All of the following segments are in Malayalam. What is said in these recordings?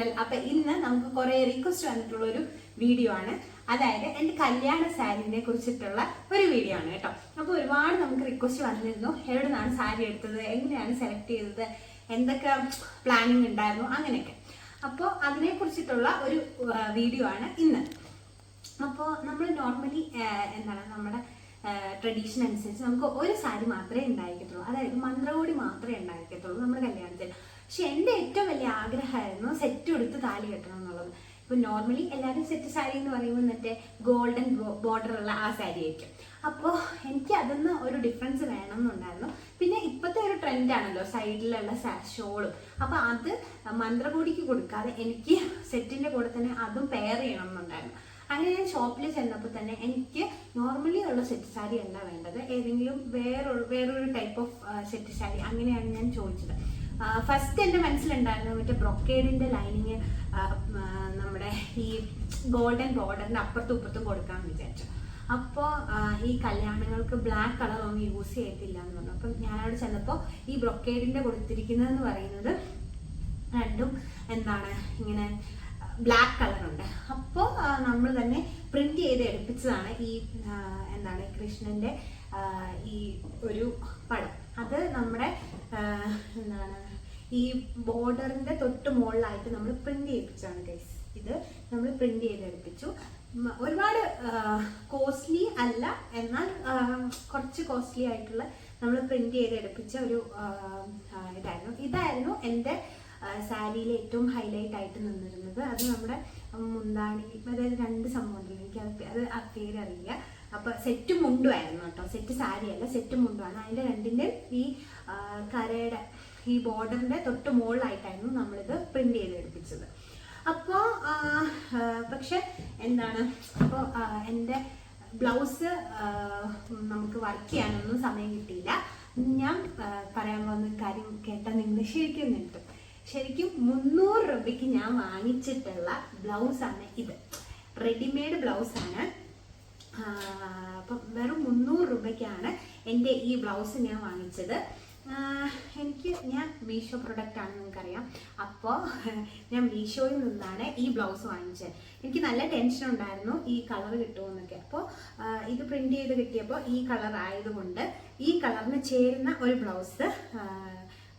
ചാനൽ അപ്പൊ ഇന്ന് നമുക്ക് കുറെ റിക്വസ്റ്റ് വന്നിട്ടുള്ള ഒരു വീഡിയോ ആണ്. അതായത് എന്റെ കല്യാണ സാരിനെ കുറിച്ചിട്ടുള്ള ഒരു വീഡിയോ ആണ് കേട്ടോ. അപ്പൊ ഒരുപാട് നമുക്ക് റിക്വസ്റ്റ് വന്നിരുന്നു. എവിടെ നിന്നാണ് സാരി എടുത്തത്? എങ്ങനെയാണ് സെലക്ട് ചെയ്തത്? എന്തൊക്കെ പ്ലാനിങ് ഉണ്ടായിരുന്നു? അങ്ങനെയൊക്കെ. അപ്പോൾ അതിനെ കുറിച്ചിട്ടുള്ള ഒരു വീഡിയോ ആണ് ഇന്ന്. അപ്പോൾ നമ്മൾ നോർമലി എന്താണ് നമ്മുടെ ട്രഡീഷൻ അനുസരിച്ച് നമുക്ക് ഒരു സാരി മാത്രമേ ഉണ്ടായിരിക്കത്തുള്ളൂ. അതായത് മന്ത്രകോടി മാത്രമേ ഉണ്ടായിരിക്കത്തുള്ളൂ നമ്മുടെ കല്യാണത്തിൽ. പക്ഷെ എന്റെ ഏറ്റവും വലിയ ആഗ്രഹമായിരുന്നു സെറ്റ് എടുത്ത് താലി കെട്ടണം എന്നുള്ളത്. ഇപ്പൊ നോർമലി എല്ലാവരും സെറ്റ് സാരി എന്ന് പറയുമ്പോൾ മറ്റേ ഗോൾഡൻ ബോർഡർ ഉള്ള ആ സാരി ആയിരിക്കും. അപ്പോൾ എനിക്ക് അതിന്ന് ഒരു ഡിഫറൻസ് വേണം എന്നുണ്ടായിരുന്നു പിന്നെ ഇപ്പോഴത്തെ ഒരു ട്രെൻഡ് ആണല്ലോ സൈഡിലുള്ള ഷോളും അപ്പൊ അത് മന്ത്രകോടിക്ക് കൊടുക്കാതെ എനിക്ക് സെറ്റിന്റെ കൂടെ തന്നെ അതും പെയർ ചെയ്യണം എന്നുണ്ടായിരുന്നു അങ്ങനെ ഞാൻ ഷോപ്പിൽ ചെന്നപ്പോൾ തന്നെ എനിക്ക് നോർമലി ഉള്ള സെറ്റ് സാരി അല്ല വേണ്ടത്. ഏതെങ്കിലും വേറൊരു വേറൊരു ടൈപ്പ് ഓഫ് സെറ്റ് സാരി അങ്ങനെയാണ് ഞാൻ ചോദിച്ചത്. ഫസ്റ്റ് എന്റെ മനസ്സിലുണ്ടായിരുന്നു മറ്റേ ബ്രൊക്കേഡിന്റെ ലൈനിങ് നമ്മുടെ ഈ ഗോൾഡൻ ബോർഡറിന് അപ്പുറത്തും ഇപ്പുറത്തും കൊടുക്കാമെന്ന് വിചാരിച്ചു. അപ്പോൾ ഈ കല്യാണങ്ങൾക്ക് ബ്ലാക്ക് കളർ ഒന്നും യൂസ് ചെയ്യത്തില്ല എന്ന് പറഞ്ഞു. അപ്പം ഞാനവിടെ ചെന്നപ്പോൾ ഈ ബ്രൊക്കേഡിന്റെ കൊടുത്തിരിക്കുന്നതെന്ന് പറയുന്നത് രണ്ടും എന്താണ് ഇങ്ങനെ ബ്ലാക്ക് കളറുണ്ട് അപ്പോൾ നമ്മൾ തന്നെ പ്രിന്റ് ചെയ്ത് എടുപ്പിച്ചതാണ് ഈ എന്താണ് കൃഷ്ണന്റെ ഈ ഒരു പടം. അത് നമ്മുടെ എന്താണ് ഈ ബോർഡറിന്റെ തൊട്ട് മുകളിലായിട്ട് നമ്മൾ പ്രിന്റ് ചെയ്യിപ്പിച്ചാണ് ഗൈസ് ഇത് നമ്മൾ പ്രിന്റ് ചെയ്ത് എടുപ്പിച്ചു ഒരുപാട് കോസ്റ്റ്ലി അല്ല എന്നാൽ കുറച്ച് കോസ്റ്റ്ലി ആയിട്ടുള്ള നമ്മൾ പ്രിന്റ് ചെയ്ത് എടുപ്പിച്ച ഒരു ഇതായിരുന്നു. ഇതായിരുന്നു എന്റെ സാരിയിലെ ഏറ്റവും ഹൈലൈറ്റ് ആയിട്ട് നിന്നിരുന്നത്. അത് നമ്മുടെ മുന്താണി അതായത് രണ്ട് സംഭവം എനിക്ക് അത് അത് ആ പേരറിയില്ല. അപ്പൊ സെറ്റ് മുണ്ടുമായിരുന്നു കേട്ടോ. സെറ്റ് സാരിയല്ല സെറ്റ് മുണ്ടുമാണ് അതിന്റെ രണ്ടിന്റെ ഈ കരയുടെ ഈ ബോർഡറിന്റെ തൊട്ട് മുകളിലായിട്ടായിരുന്നു നമ്മളിത് പ്രിന്റ് ചെയ്ത് എടുപ്പിച്ചത്. അപ്പോൾ പക്ഷെ എന്താണ് അപ്പോൾ എന്റെ ബ്ലൗസ് നമുക്ക് വർക്ക് ചെയ്യാനൊന്നും സമയം കിട്ടിയില്ല. ഞാൻ പറയാൻ പോകുന്ന കാര്യം കേട്ടാൽ നിങ്ങൾ ശരിക്കും നിൽക്കും ശരിക്കും മുന്നൂറ് രൂപയ്ക്ക് ഞാൻ വാങ്ങിച്ചിട്ടുള്ള ബ്ലൗസാണ് ഇത്. റെഡിമെയ്ഡ് ബ്ലൗസ് ആണ് അപ്പം വെറും മുന്നൂറ് രൂപയ്ക്കാണ് എന്റെ ഈ ബ്ലൗസ് ഞാൻ വാങ്ങിച്ചത്. എനിക്ക് ഞാൻ മീഷോ പ്രൊഡക്റ്റ് ആണ് നിങ്ങൾക്കറിയാം. അപ്പോൾ ഞാൻ മീഷോയിൽ നിന്നാണ് ഈ ബ്ലൗസ് വാങ്ങിച്ചത്. എനിക്ക് നല്ല ടെൻഷൻ ഉണ്ടായിരുന്നു ഈ കളർ കിട്ടുമെന്നൊക്കെ അപ്പോൾ ഇത് പ്രിന്റ് ചെയ്ത് കിട്ടിയപ്പോൾ ഈ കളർ ആയതുകൊണ്ട് ഈ കളറിന് ചേരുന്ന ഒരു ബ്ലൗസ്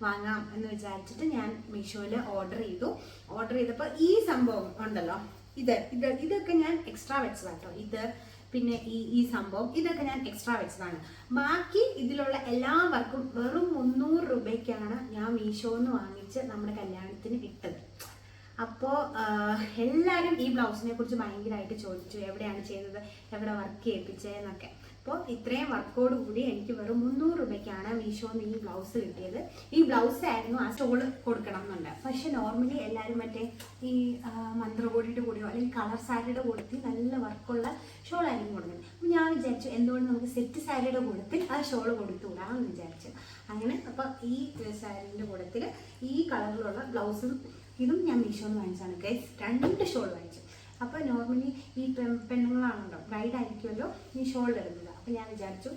വാങ്ങാം എന്ന് വിചാരിച്ചിട്ട് ഞാൻ മീഷോയിൽ ഓർഡർ ചെയ്തു. ഓർഡർ ചെയ്തപ്പോൾ ഈ സംഭവം ഉണ്ടല്ലോ. ഇത് ഇത് ഇതൊക്കെ ഞാൻ എക്സ്ട്രാ വെച്ചതാട്ടോ. ഇത് പിന്നെ ഈ ഈ സംഭവം ഇതൊക്കെ ഞാൻ എക്സ്ട്രാ വെച്ചതാണ്. ബാക്കി ഇതിലുള്ള എല്ലാ വർക്കും വെറും മുന്നൂറ് രൂപയ്ക്കാണ് ഞാൻ മീഷോന്ന് വാങ്ങിച്ച് നമ്മുടെ കല്യാണത്തിന് ഇട്ടത്. അപ്പോൾ എല്ലാവരും ഈ ബ്ലൗസിനെ കുറിച്ച് ഭയങ്കരമായിട്ട് ചോദിച്ചു എവിടെയാണ് ചെയ്തത് എവിടെ വർക്ക് ചെയ്യിപ്പിച്ചതെന്നൊക്കെ അപ്പോൾ ഇത്രയും വർക്കോട് കൂടി എനിക്ക് വെറും മുന്നൂറ് രൂപയ്ക്കാണ് മീഷോന്ന് ഈ ബ്ലൗസ് കിട്ടിയത്. ഈ ബ്ലൗസ് ആയിരുന്നു ആ സ്റ്റോൾ കൊടുക്കണം എന്നുണ്ട്. പക്ഷെ നോർമലി എല്ലാവരും മറ്റേ ഈ മന്ത്രകോടിയുടെ കൂടെയോ അല്ലെങ്കിൽ കളർ സാരിയുടെ കൂടത്തിൽ നല്ല വർക്കുള്ള ഷോളായിരിക്കും കൊടുക്കുന്നത്. അപ്പം ഞാൻ വിചാരിച്ചു എന്തുകൊണ്ട് നമുക്ക് സെറ്റ് സാരിയുടെ കൂടത്തിൽ ആ ഷോൾ കൊടുത്തുകൂടാന്ന് വിചാരിച്ചു. അങ്ങനെ അപ്പോൾ ഈ സാരീന്റെ കൂടത്തിൽ ഈ കളറിലുള്ള ബ്ലൗസും ഇതും ഞാൻ മീഷോന്ന് വാങ്ങിച്ചാണ് ഗൈസ് രണ്ട് ഷോൾ വാങ്ങിച്ചു. അപ്പോൾ നോർമലി ഈ പെൺ- പെണ്ണുങ്ങളാണല്ലോ ബ്രൈഡ് ആയിരിക്കുമല്ലോ ഈ ഷോൾ ഇടുന്നത്. ഞാൻ വിചാരിച്ചു.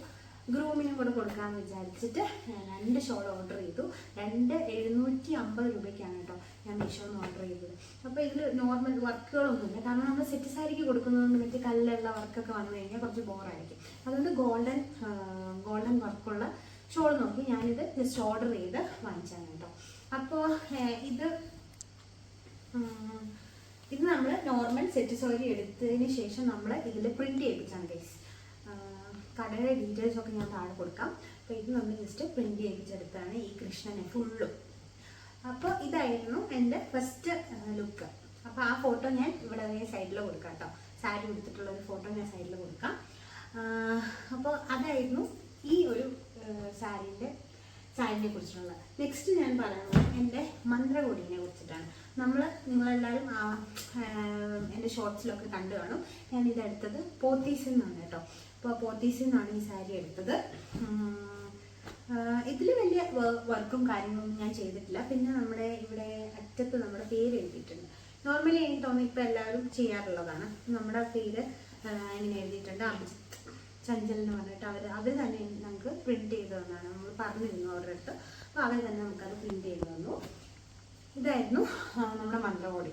ഗ്രൂമിനും കൂടെ കൊടുക്കാമെന്ന് വിചാരിച്ചിട്ട് രണ്ട് ഷോൾ ഓർഡർ ചെയ്തു. രണ്ട് എഴുന്നൂറ്റി അമ്പത് രൂപയ്ക്കാണ് കേട്ടോ ഞാൻ മീഷോന്ന് ഓർഡർ ചെയ്തത്. അപ്പോൾ ഇതിൽ നോർമൽ വർക്കുകളൊന്നുമില്ല കാരണം നമ്മൾ സെറ്റ് സാരിക്ക് കൊടുക്കുന്നതുകൊണ്ട് മറ്റേ കല്ലുള്ള വർക്കൊക്കെ വന്നു കഴിഞ്ഞാൽ കുറച്ച് ബോറായിരിക്കും അതുകൊണ്ട് ഗോൾഡൻ ഗോൾഡൻ വർക്കുള്ള ഷോൾ നോക്കി ഞാനിത് ജസ്റ്റ് ഓർഡർ ചെയ്ത് വാങ്ങിച്ചാണ് കേട്ടോ. അപ്പോൾ ഇത് ഇത് നമ്മൾ നോർമൽ സെറ്റ് സോരി എടുത്തതിന് ശേഷം നമ്മൾ ഇതിൽ പ്രിന്റ് ചെയ്യിപ്പിച്ചാണ് ഗൈസ് കടയുടെ ഡീറ്റെയിൽസ് ഒക്കെ ഞാൻ താഴെ കൊടുക്കാം. അപ്പോൾ ഇത് നമ്മൾ ജസ്റ്റ് പ്രിന്റ് ചെയ്യിപ്പിച്ചെടുത്താണ് ഈ കൃഷ്ണനെ ഫുള്ളും അപ്പോൾ ഇതായിരുന്നു എന്റെ ഫസ്റ്റ് ലുക്ക് അപ്പോൾ ആ ഫോട്ടോ ഞാൻ ഇവിടെ സൈഡിൽ കൊടുക്കാം കേട്ടോ. സാരി കൊടുത്തിട്ടുള്ള ഒരു ഫോട്ടോ ഞാൻ സൈഡിൽ കൊടുക്കാം. അപ്പോൾ അതായിരുന്നു ഈ ഒരു സാരീന്റെ സാരിനെ കുറിച്ചിട്ടുള്ളത് നെക്സ്റ്റ് ഞാൻ പറയുന്നത് എന്റെ മന്ത്രകോടിനെ കുറിച്ചിട്ടാണ്. നമ്മൾ നിങ്ങളെല്ലാവരും എന്റെ ഷോർട്സിലൊക്കെ കണ്ടു കാണും. ഞാൻ ഇതെടുത്തത് പോത്തീസിൽ നിന്നാണ് കേട്ടോ. അപ്പോൾ പോത്തീസിൽ നിന്നാണ് ഈ സാരി എടുത്തത്. ഇതിൽ വലിയ വർക്കും കാര്യങ്ങളൊന്നും ഞാൻ ചെയ്തിട്ടില്ല. പിന്നെ നമ്മുടെ ഇവിടെ അറ്റത്ത് നമ്മുടെ പേര് എഴുതിയിട്ടുണ്ട്. നോർമലി എനിക്ക് തോന്നുന്നു ഇപ്പം എല്ലാവരും ചെയ്യാറുള്ളതാണ്. നമ്മുടെ പേര് ഇങ്ങനെ എഴുതിയിട്ടുണ്ട്. അഭിജിത്ത് ചഞ്ചൽ എന്ന് പറഞ്ഞിട്ട് അവർ അവർ തന്നെ നമുക്ക് പ്രിന്റ് ചെയ്ത് തന്നാണ്. നമ്മൾ പറഞ്ഞിരുന്നു അവരുടെ അടുത്ത്. അപ്പോൾ അവർ തന്നെ നമുക്കത് പ്രിന്റ് ചെയ്ത് തന്നു. ഇതായിരുന്നു. നമ്മുടെ മന്ത്രകോടി.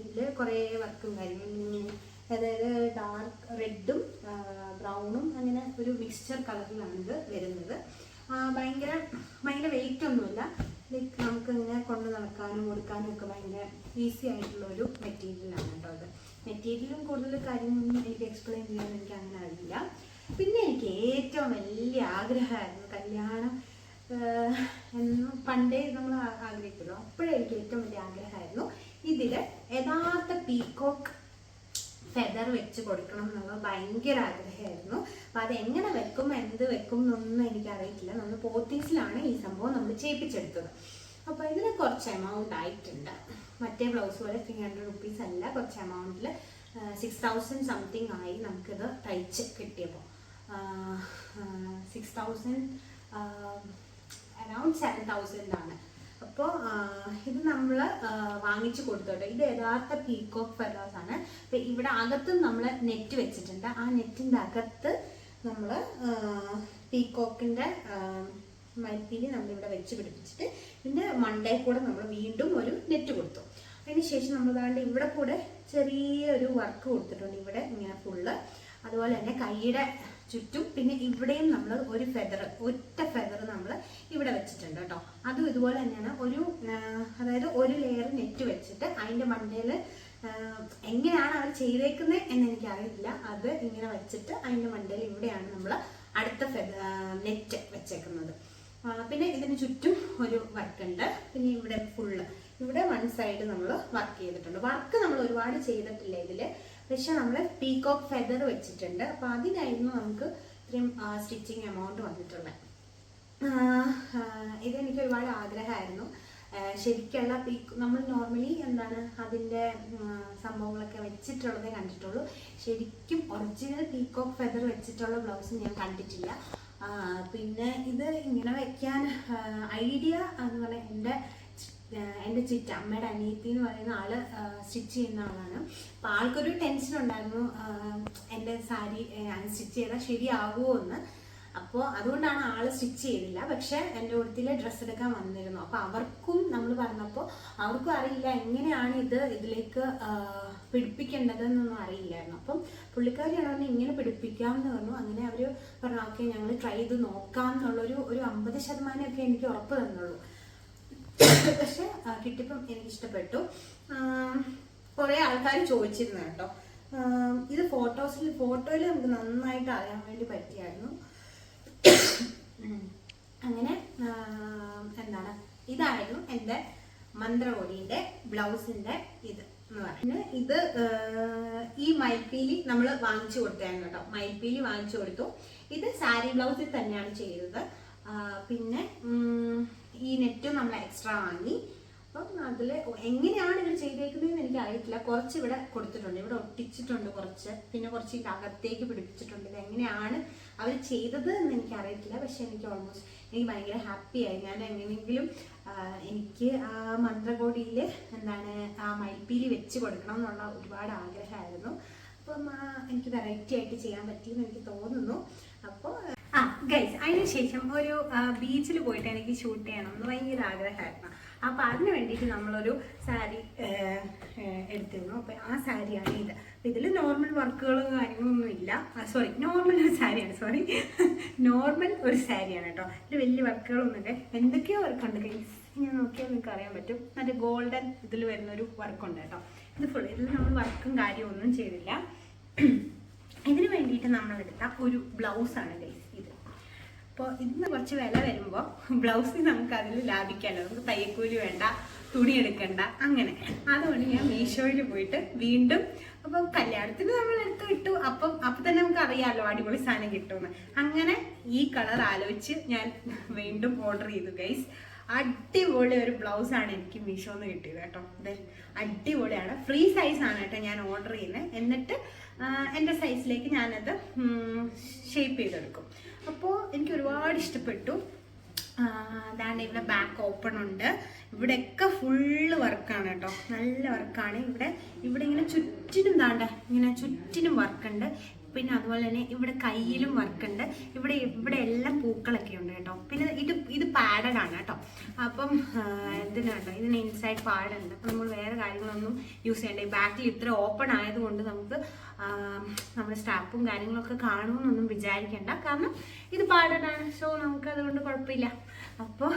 ഇതിൽ കുറേ വർക്കും കാര്യങ്ങളും. അതായത് ഡാർക്ക് റെഡും ബ്രൗണും അങ്ങനെ ഒരു മിക്സ്ചർ കളറിലാണ് ഇത് വരുന്നത് ഭയങ്കര ഭയങ്കര വെയിറ്റ് ഒന്നുമില്ല. ലൈക്ക് നമുക്ക് ഇങ്ങനെ കൊണ്ട് നടക്കാനും കൊടുക്കാനും ഒക്കെ ഭയങ്കര ഈസി ആയിട്ടുള്ള ഒരു മെറ്റീരിയലാണ് കേട്ടോ അത്. മെറ്റീരിയലും കൂടുതൽ കാര്യങ്ങളൊന്നും എനിക്ക് എക്സ്പ്ലെയിൻ ചെയ്യാൻ എനിക്ക് അങ്ങനെ അറിയില്ല. പിന്നെ എനിക്ക് ഏറ്റവും വലിയ ആഗ്രഹമായിരുന്നു കല്യാണം. എന്നും പണ്ടേ നമ്മൾ ആഗ്രഹിക്കുന്നു അപ്പോഴേ എനിക്ക് ഏറ്റവും വലിയ ആഗ്രഹമായിരുന്നു. ഇതിൽ യഥാർത്ഥ പീകോക്ക് ഫെദർ വെച്ച് കൊടുക്കണം എന്നുള്ള ഭയങ്കര ആഗ്രഹമായിരുന്നു. അപ്പം എങ്ങനെ വെക്കും എന്ത് വെക്കും എന്നൊന്നും എനിക്ക് നമ്മൾ പോത്തീസിലാണ് ഈ സംഭവം നമ്മൾ ചെയ്യിപ്പിച്ചെടുത്തത്. അപ്പോൾ ഇതിന് കുറച്ച് എമൗണ്ട് ആയിട്ടുണ്ട്. മറ്റേ ബ്ലൗസ് പോലെ ത്രീ ഹൺഡ്രഡ് റുപ്പീസ് അല്ല കുറച്ച് എമൗണ്ടിൽ സിക്സ് തൗസൻഡ് സംതിങ് ആയി നമുക്കിത് തയ്ച്ച് കിട്ടിയപ്പോൾ six thousand around seven thousand ആണ്. അപ്പോൾ ഇത് നമ്മൾ വാങ്ങിച്ചു കൊടുത്തോട്ടെ. ഇത് യഥാർത്ഥ പീക്കോക്ക് ഫെലോസ് ആണ്. അപ്പം ഇവിടെ അകത്തും നമ്മൾ നെറ്റ് വെച്ചിട്ടുണ്ട്. ആ നെറ്റിന്റെ അകത്ത് നമ്മൾ പീക്കോക്കിന്റെ മൽപ്പീലി നമ്മളിവിടെ വെച്ച് പിടിപ്പിച്ചിട്ട് ഇതിന്റെ മണ്ടേ കൂടെ നമ്മൾ വീണ്ടും ഒരു നെറ്റ് കൊടുത്തു. അതിന് ശേഷം നമ്മൾ ദാണ്ട് ഇവിടെ കൂടെ ചെറിയൊരു വർക്ക് കൊടുത്തിട്ടുണ്ട്. ഇവിടെ ഇങ്ങനെ ഫുള്ള് അതുപോലെ തന്നെ കൈയുടെ ചുറ്റും പിന്നെ ഇവിടെയും നമ്മൾ ഒരു ഫെദർ ഒറ്റ ഫെദർ നമ്മൾ ഇവിടെ വെച്ചിട്ടുണ്ട് കേട്ടോ. അതും ഇതുപോലെ തന്നെയാണ് ഒരു അതായത് ഒരു ലെയർ നെറ്റ് വെച്ചിട്ട് അതിന്റെ മണ്ടയിൽ എങ്ങനെയാണ് അവർ ചെയ്തേക്കുന്നത് എന്ന് എനിക്കറിയില്ല അത് ഇങ്ങനെ വെച്ചിട്ട് അതിന്റെ മണ്ടയിൽ ഇവിടെയാണ് നമ്മൾ അടുത്ത നെറ്റ് വെച്ചേക്കുന്നത്. പിന്നെ ഇതിന് ചുറ്റും ഒരു വർക്ക് ഉണ്ട്. പിന്നെ ഇവിടെ ഫുള്ള് ഇവിടെ വൺ സൈഡ് നമ്മൾ വർക്ക് ചെയ്തിട്ടുണ്ട്. വർക്ക് നമ്മൾ ഒരുപാട് ചെയ്തിട്ടില്ല ഇതിൽ പക്ഷെ നമ്മൾ പീകോക്ക് ഫെദർ വെച്ചിട്ടുണ്ട്. അപ്പോൾ അതിനായിരുന്നു നമുക്ക് ഇത്രയും സ്റ്റിച്ചിങ് എമൗണ്ട് വന്നിട്ടുള്ളത് ഇതെനിക്ക് ഒരുപാട് ആഗ്രഹമായിരുന്നു. ശരിക്കുള്ള പീക്ക് നമ്മൾ നോർമലി എന്താണ് അതിന്റെ സംഭവങ്ങളൊക്കെ വെച്ചിട്ടുള്ളതേ കണ്ടിട്ടുള്ളൂ. ശരിക്കും ഒറിജിനൽ പീകോക്ക് ഫെദർ വെച്ചിട്ടുള്ള ബ്ലൗസ് ഞാൻ കണ്ടിട്ടില്ല. പിന്നെ ഇത് ഇങ്ങനെ വെക്കാൻ ഐഡിയ എന്ന് പറഞ്ഞാൽ എന്റെ എന്റെ ചിറ്റ അമ്മയുടെ അനിയത്തി എന്ന് പറയുന്ന ആൾ സ്റ്റിച്ച് ചെയ്യുന്ന ആളാണ്. അപ്പോൾ ആൾക്കൊരു ടെൻഷൻ ഉണ്ടായിരുന്നു. എന്റെ സാരി സ്റ്റിച്ച് ചെയ്താൽ ശരിയാകുമോ എന്ന്. അപ്പോൾ അതുകൊണ്ടാണ് ആൾ സ്റ്റിച്ച് ചെയ്തില്ല പക്ഷേ എന്റെ കൂട്ടത്തിൽ ഡ്രസ്സ് എടുക്കാൻ വന്നിരുന്നു. അപ്പോൾ അവർക്കും നമ്മൾ പറഞ്ഞപ്പോൾ അവർക്കും അറിയില്ല എങ്ങനെയാണ് ഇത് ഇതിലേക്ക് പിടിപ്പിക്കേണ്ടത് പിടിപ്പിക്കേണ്ടതെന്നൊന്നും അറിയില്ലായിരുന്നു. അപ്പം പുള്ളിക്കാരിയാണ് പറഞ്ഞത് ഇങ്ങനെ പിടിപ്പിക്കാം എന്ന് പറഞ്ഞു. അങ്ങനെ അവർ പറഞ്ഞു ഓക്കെ ഞങ്ങൾ ട്രൈ ചെയ്ത് നോക്കാം എന്നുള്ളൊരു ഒരു അമ്പത് ശതമാനമൊക്കെ എനിക്ക് ഉറപ്പ് തന്നുള്ളൂ. പക്ഷെ കിട്ടിയപ്പം എനിക്ക് ഇഷ്ടപ്പെട്ടു കുറെ ആൾക്കാർ ചോദിച്ചിരുന്നു കേട്ടോ. ഇത് ഫോട്ടോസിൽ ഫോട്ടോയിൽ നമുക്ക് നന്നായിട്ട് അറിയാൻ വേണ്ടി പറ്റിയായിരുന്നു. അങ്ങനെ എന്താണ് ഇതായിരുന്നു എന്റെ മന്ത്രകോടിന്റെ ബ്ലൗസിന്റെ ഇത് എന്ന് പറയുന്നത്. ഇത് ഈ മയിൽപ്പീലി നമ്മൾ വാങ്ങിച്ചു കൊടുത്തായിരുന്നു കേട്ടോ. മയിൽപ്പീലി വാങ്ങിച്ചു കൊടുത്തു. ഇത് സാരി ബ്ലൗസിൽ തന്നെയാണ് ചെയ്തത്. പിന്നെ നെറ്റും നമ്മൾ എക്സ്ട്രാ വാങ്ങി. അപ്പം അതിൽ എങ്ങനെയാണ് ഇവർ ചെയ്തേക്കുന്നതെന്ന് എനിക്ക് അറിയത്തില്ല കുറച്ച് ഇവിടെ കൊടുത്തിട്ടുണ്ട്. ഇവിടെ ഒട്ടിച്ചിട്ടുണ്ട് കുറച്ച്. പിന്നെ കുറച്ച് അകത്തേക്ക് പിടിപ്പിച്ചിട്ടുണ്ട്. ഇത് എങ്ങനെയാണ് അവർ ചെയ്തത് എന്ന് എനിക്ക് അറിയത്തില്ല പക്ഷെ എനിക്ക് ഓൾമോസ്റ്റ് എനിക്ക് ഭയങ്കര ഹാപ്പിയായി ഞാൻ എങ്ങനെയെങ്കിലും എനിക്ക് ആ മന്ത്രകോടിയിൽ എന്താണ് ആ മയിൽപ്പീലി വെച്ച് കൊടുക്കണം എന്നുള്ള ഒരുപാട് ആഗ്രഹമായിരുന്നു. അപ്പം എനിക്ക് വെറൈറ്റി ആയിട്ട് ചെയ്യാൻ പറ്റിയെന്ന് എനിക്ക് തോന്നുന്നു. അപ്പോൾ ആ ഗൈസ് അതിന് ശേഷം ഒരു ബീച്ചിൽ പോയിട്ട് എനിക്ക് ഷൂട്ട് ചെയ്യണം എന്ന് ഭയങ്കര ആഗ്രഹമായിരുന്നു. അപ്പോൾ അതിന് വേണ്ടിയിട്ട് നമ്മളൊരു സാരി എടുത്തിരുന്നു. അപ്പോൾ ആ സാരിയാണ് ഇത്. ഇതിൽ നോർമൽ വർക്കുകളും കാര്യങ്ങളൊന്നും ഇല്ല. സോറി നോർമൽ ഒരു സാരിയാണ് സോറി നോർമൽ ഒരു സാരിയാണ് കേട്ടോ. ഇതിൽ വലിയ വർക്കുകളൊന്നുമില്ല എന്തൊക്കെയോ വർക്കുണ്ട് ഗൈസ് ഞാൻ നോക്കിയാൽ നിങ്ങൾക്ക് അറിയാൻ പറ്റും. മറ്റേ ഗോൾഡൻ ഇതിൽ ഒരു വർക്കുണ്ട് കേട്ടോ. ഇത് ഫുൾ ഇതിൽ നമ്മൾ വർക്കും കാര്യമൊന്നും ചെയ്തില്ല. ഇതിന് വേണ്ടിയിട്ട് നമ്മളെടുത്ത ഒരു ബ്ലൗസാണ് ഗൈസ് അപ്പോൾ ഇന്ന് കുറച്ച് വില വരുമ്പോൾ ബ്ലൗസ് നമുക്ക് അതിൽ ലാഭിക്കാമല്ലോ നമുക്ക് തയ്യക്കൂലി വേണ്ട തുണി എടുക്കണ്ട അങ്ങനെ. അതുകൊണ്ട് ഞാൻ മീഷോയിൽ പോയിട്ട് വീണ്ടും അപ്പം കല്യാണത്തിന് നമ്മൾ എടുത്ത് വിട്ടു അപ്പം അപ്പം തന്നെ നമുക്ക് അറിയാമല്ലോ അടിപൊളി സാധനം കിട്ടുമെന്ന്. അങ്ങനെ ഈ കളർ ആലോചിച്ച് ഞാൻ വീണ്ടും ഓർഡർ ചെയ്തു ഗൈസ് അടിപൊളി ഒരു ബ്ലൗസ് ആണ് എനിക്ക് മീഷോന്ന് കിട്ടിയത് കേട്ടോ. അടിപൊളിയാണ്. ഫ്രീ സൈസ് ആണ് കേട്ടോ ഞാൻ ഓർഡർ ചെയ്യുന്നത്. എന്നിട്ട് എന്റെ സൈസിലേക്ക് ഞാനത് ഷേപ്പ് ചെയ്തെടുക്കും. അപ്പോൾ എനിക്ക് ഒരുപാട് ഇഷ്ടപ്പെട്ടു അതാണ് ഇവിടെ ബാക്ക് ഓപ്പൺ ഉണ്ട്. ഇവിടെയൊക്കെ ഫുള്ള് വർക്കാണ് കേട്ടോ. നല്ല വർക്കാണ് ഇവിടെ ഇവിടെ ഇങ്ങനെ ചുറ്റിനും താണ്ട ഇങ്ങനെ ചുറ്റിനും വർക്കുണ്ട് പിന്നെ അതുപോലെ തന്നെ ഇവിടെ കയ്യിലും വർക്ക് ഉണ്ട്. ഇവിടെ ഇവിടെ എല്ലാം പൂക്കളൊക്കെ ഉണ്ട് കേട്ടോ. പിന്നെ ഇത് ഇത് പാഡഡ് ആണ് കേട്ടോ. അപ്പം എന്തിനാട്ടോ ഇതിന് ഇൻസൈഡ് പാഡുണ്ട് അപ്പം നമ്മൾ വേറെ കാര്യങ്ങളൊന്നും യൂസ് ചെയ്യണ്ട. ഈ ബാക്കിൽ ഇത്ര ഓപ്പൺ ആയതുകൊണ്ട് നമുക്ക് നമ്മൾ സ്റ്റാപ്പും കാര്യങ്ങളൊക്കെ കാണുമെന്നൊന്നും വിചാരിക്കേണ്ട. കാരണം ഇത് പാഡഡാണ് സോ നമുക്ക് അതുകൊണ്ട് കുഴപ്പമില്ല. അപ്പോൾ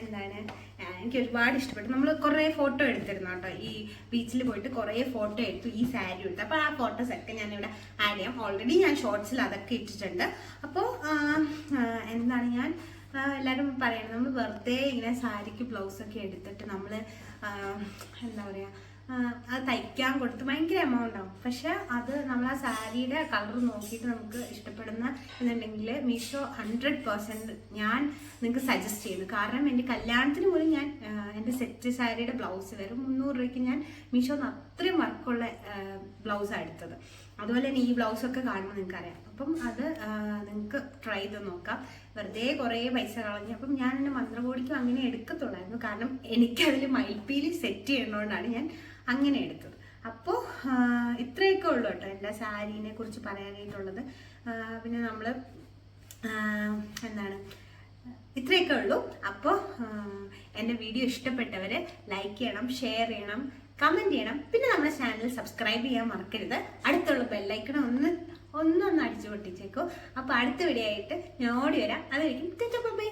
എന്താണ്? എനിക്ക് ഒരുപാട് ഇഷ്ടപ്പെട്ടു. നമ്മൾ കുറേ ഫോട്ടോ എടുത്തിരുന്നു കേട്ടോ. ഈ ബീച്ചിൽ പോയിട്ട് കുറേ ഫോട്ടോ എടുത്തു ഈ സാരി എടുത്തു. അപ്പോൾ ആ ഫോട്ടോസ് ഒക്കെ ഞാനിവിടെ ആഡ് ചെയ്യാം. ഓൾറെഡി ഞാൻ ഷോർട്സിൽ അതൊക്കെ ഇട്ടിട്ടുണ്ട്. അപ്പോൾ എന്താണ് ഞാൻ എല്ലാവരും പറയുന്നത് നമ്മൾ വെറുതെ ഇങ്ങനെ സാരിക്ക് ബ്ലൗസൊക്കെ എടുത്തിട്ട് നമ്മൾ എന്താ പറയുക അത് തയ്ക്കാൻ കൊടുത്ത് ഭയങ്കര എമൗണ്ട് ആവും. പക്ഷെ അത് നമ്മൾ ആ സാരിയുടെ കളർ നോക്കിയിട്ട് നമുക്ക് ഇഷ്ടപ്പെടുന്ന എന്നുണ്ടെങ്കിൽ മീഷോ ഹൺഡ്രഡ് പെർസെന്റ് ഞാൻ നിങ്ങൾക്ക് സജസ്റ്റ് ചെയ്യുന്നു കാരണം എന്റെ കല്യാണത്തിന് പോലും ഞാൻ എന്റെ സെറ്റ് സാരിയുടെ ബ്ലൗസ് വെറും മുന്നൂറ് രൂപയ്ക്ക് ഞാൻ മീഷോന്ന് അത്രയും വർക്കുള്ള ബ്ലൗസാണ് എടുത്തത്. അതുപോലെ തന്നെ ഈ ബ്ലൗസൊക്കെ കാണുമ്പോൾ നിങ്ങൾക്കറിയാം. അപ്പം അത് നിങ്ങൾക്ക് ട്രൈ ചെയ്ത് നോക്കാം. വെറുതെ കുറേ പൈസ കളഞ്ഞു. അപ്പം ഞാൻ എന്റെ മന്ത്രകോടിക്കും അങ്ങനെ എടുക്കത്തുള്ളായിരുന്നു. കാരണം എനിക്കതിൽ മയിൽപ്പീലി സെറ്റ് ചെയ്യണോണ്ടാണ് ഞാൻ അങ്ങനെ എടുത്തത്. അപ്പോൾ ഇത്രയൊക്കെ ഉള്ളൂ കേട്ടോ എന്റെ സാരീനെ കുറിച്ച് പറയാനായിട്ടുള്ളത്. പിന്നെ നമ്മൾ എന്താണ് ഇത്രയൊക്കെ ഉള്ളൂ. അപ്പോൾ എന്റെ വീഡിയോ ഇഷ്ടപ്പെട്ടവർ ലൈക്ക് ചെയ്യണം ഷെയർ ചെയ്യണം കമന്റ് ചെയ്യണം. പിന്നെ നമ്മുടെ ചാനൽ സബ്സ്ക്രൈബ് ചെയ്യാൻ മറക്കരുത്. അടുത്തുള്ള ബെല്ലൈക്കണം ഒന്ന് ഒന്നൊന്ന് അടിച്ചു പൊട്ടിച്ചേക്കോ. അപ്പോൾ അടുത്ത വീഡിയോ ആയിട്ട് ഞാൻ ഓടി വരാം. അതായിരിക്കും ബൈ.